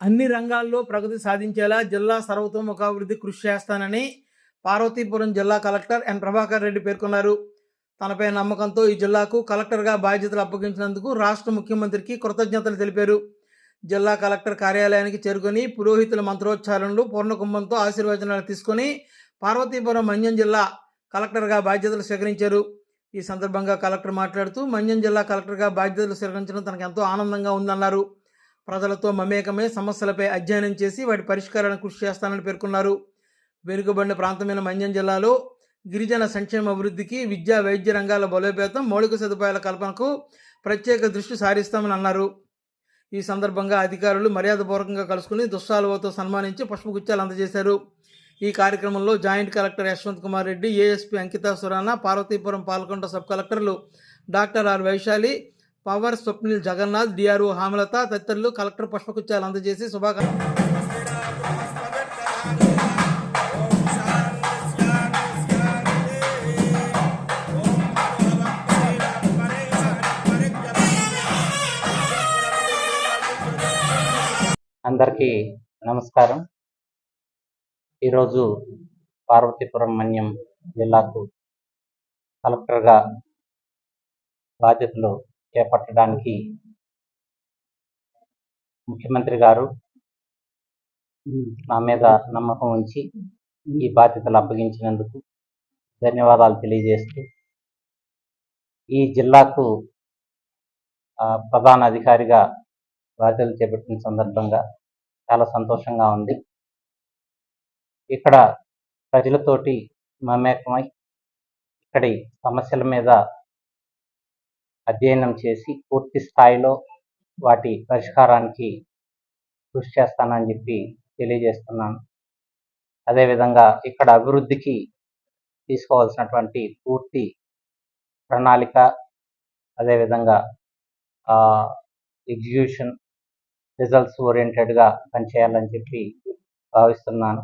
అన్ని రంగాల్లో ప్రగతి సాధించేలా జిల్లా సర్వతోముఖాభివృద్ధి కృషి చేస్తానని పార్వతీపురం జిల్లా కలెక్టర్ ఎన్ ప్రభాకర్ రెడ్డి పేర్కొన్నారు. తనపై నమ్మకంతో ఈ జిల్లాకు కలెక్టర్గా బాధ్యతలు అప్పగించినందుకు రాష్ట్ర ముఖ్యమంత్రికి కృతజ్ఞతలు తెలిపారు. జిల్లా కలెక్టర్ కార్యాలయానికి చేరుకొని పురోహితుల మంత్రోచ్చారణలు పూర్ణకుంభంతో ఆశీర్వచనాలు తీసుకొని పార్వతీపురం మన్యం జిల్లా కలెక్టర్గా బాధ్యతలు స్వీకరించారు. ఈ సందర్భంగా కలెక్టర్ మాట్లాడుతూ మన్యం జిల్లా కలెక్టర్గా బాధ్యతలు స్వీకరించడం తనకు ఎంతో ఆనందంగా ఉందన్నారు. ప్రజలతో మమేకమై సమస్యలపై అధ్యయనం చేసి వాటి పరిష్కారానికి కృషి చేస్తానని పేర్కొన్నారు. వెనుకబడిన ప్రాంతమైన మంజం జిల్లాలో గిరిజన సంక్షేమ అభివృద్ధికి విద్యా వైద్య రంగాల బలోపేతం మౌలిక సదుపాయాల కల్పనకు ప్రత్యేక దృష్టి సారిస్తామని అన్నారు. ఈ సందర్భంగా అధికారులు మర్యాదపూర్వకంగా కలుసుకుని దుస్సాలువతో సన్మానించి పుష్పగుచ్చాలు అందజేశారు. ఈ కార్యక్రమంలో joint collector Yashwant Kumar Reddy ASP Ankita Surana Parvathipuram Palakonda sub కలెక్టర్లు doctor R Vaishali Pawar Swapnil Jagannath DRO Hemalatha తదితరులు కలెక్టర్ పుష్పగుచ్చాలు అందజేసి శుభాకాంక్షలు. అందరికీ నమస్కారం. ఈరోజు పార్వతీపురం మన్యం జిల్లాకు కలెక్టర్గా బాధ్యతలు చేపట్టడానికి ముఖ్యమంత్రి గారు నా మీద నమ్మకం ఉంచి ఈ బాధ్యతలు అప్పగించినందుకు ధన్యవాదాలు తెలియజేస్తూ ఈ జిల్లాకు ప్రధాన అధికారిగా బాధ్యతలు చేపట్టిన సందర్భంగా చాలా సంతోషంగా ఉంది. ఇక్కడ ప్రజలతోటి మమేకమై ఇక్కడి సమస్యల మీద అధ్యయనం చేసి పూర్తి స్థాయిలో వాటి పరిష్కారానికి కృషి చేస్తానని చెప్పి తెలియజేస్తున్నాను. అదేవిధంగా ఇక్కడ అభివృద్ధికి తీసుకోవాల్సినటువంటి పూర్తి ప్రణాళిక అదేవిధంగా ఎగ్జిక్యూషన్ రిజల్ట్స్ ఓరియంటెడ్గా పనిచేయాలని చెప్పి భావిస్తున్నాను.